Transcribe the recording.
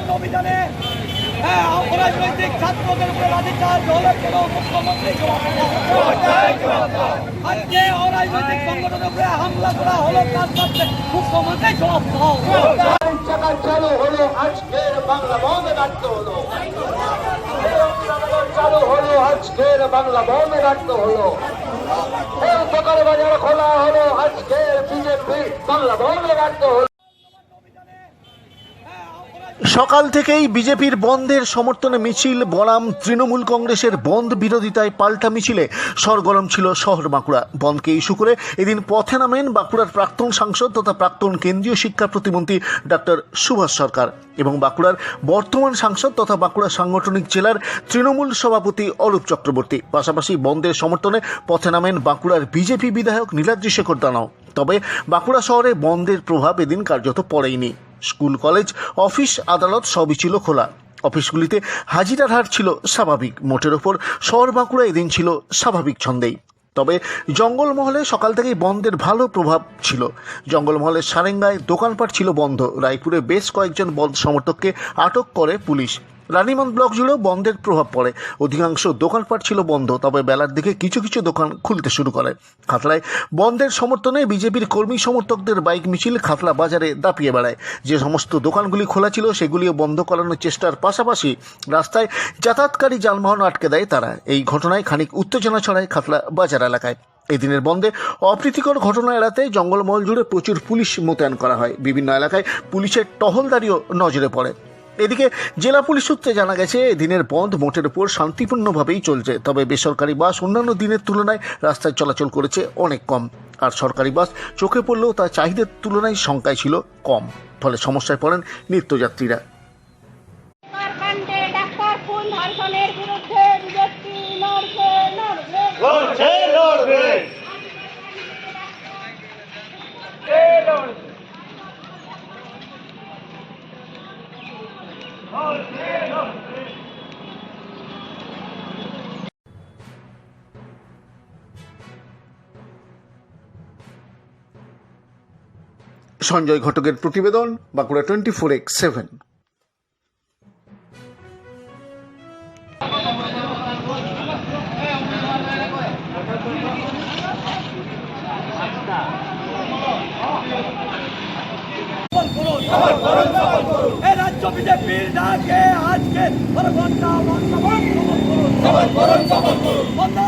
নবান্ন অভিযানে হ্যাঁ অরাজনৈতিক ছাত্রদের উপরে লাঠিচার্জ হলে কেন মুখ্যমন্ত্রী। আজকে অরাজনৈতিক সংগঠনের উপরে হামলা করা হলো, তার সাথে মুখ্যমন্ত্রী জবাব চাকা চালু হলো আজকের বাংলা বন্ধ ডাকতে হলো বাংলা বন্ধ ডাকতে হলো বাজার খোলা হলো আজকের বিজেপি বাংলা বন্ধ ডাকতে হলো সকাল থেকেই বিজেপির বন্ধের সমর্থনে মিছিল, বনাম, তৃণমূল কংগ্রেসের বন্ধ বিরোধিতায় পাল্টা মিছিলে সরগরম ছিল শহর বাঁকুড়া। বন্ধকে ইস্যু করে এদিন পথে নামেন বাঁকুড়ার প্রাক্তন সাংসদ তথা প্রাক্তন কেন্দ্রীয় শিক্ষা প্রতিমন্ত্রী ডক্টর সুভাষ সরকার এবং বাঁকুড়ার বর্তমান সাংসদ তথা বাঁকুড়া সাংগঠনিক জেলার তৃণমূল সভাপতি অরূপ চক্রবর্তী। পাশাপাশি বন্ধের সমর্থনে পথে নামেন বাঁকুড়ার বিজেপি বিধায়ক নীলাদ্রি শেখর দানাও। তবে বাঁকুড়া শহরে বন্ধের প্রভাব এদিন কার্যত পড়েইনি। স্কুল, কলেজ, অফিস, আদালত সবই ছিল খোলা। অফিসগুলিতে হাজিরার হার ছিল স্বাভাবিক। মোটের ওপর শহর বাঁকুড়া এদিন ছিল স্বাভাবিক ছন্দেই। তবে জঙ্গলমহলে সকাল থেকেই বন্ধের ভালো প্রভাব ছিল। জঙ্গলমহলের সারেঙ্গায় দোকানপাট ছিল বন্ধ। রায়পুরে বেশ কয়েকজন বন্ধ সমর্থককে আটক করে পুলিশ। রানীমন ব্লক জুড়েও বন্ধের প্রভাব পড়ে। অধিকাংশ দোকানপাট ছিল বন্ধ, তবে বেলার দিকে কিছু কিছু দোকান খুলতে শুরু করে। খাতড়ায় বন্ধের সমর্থনে বিজেপির কর্মী সমর্থকদের বাইক মিছিল খাতড়া বাজারে দাপিয়ে বেড়ায়। যে সমস্ত দোকানগুলি খোলা ছিল, সেগুলিও বন্ধ করানোর চেষ্টার পাশাপাশি রাস্তায় যাতায়াতকারী যানবাহন আটকে দেয় তারা। এই ঘটনায় খানিক উত্তেজনা ছড়ায় খাতড়া বাজার এলাকায়। এদিনের বন্ধে অপ্রীতিকর ঘটনা এড়াতে জঙ্গলমহল জুড়ে প্রচুর পুলিশ মোতায়েন করা হয়। বিভিন্ন এলাকায় পুলিশের টহলদারিও নজরে পড়ে। এদিকে জেলা পুলিশ সূত্রে জানা গেছে দিনের বন্ধ মোটের উপর শান্তিপূর্ণভাবেই চলছে। তবে বেসরকারি বাস অন্যান্য দিনের তুলনায় রাস্তায় চলাচল করেছে অনেক কম। আর সরকারি বাস চোখে পড়লেও তার চাহিদার তুলনায় সংখ্যায় ছিল কম। ফলে সমস্যায় পড়েন নিত্যযাত্রীরা। ডাক্তার খুন সঞ্জয় ঘটকের প্রতিবেদন Bankura twenty four X seven. বিজেপির ডাকে আজকে ঘণ্টা করুন। বন্ধ করুন বন্ধ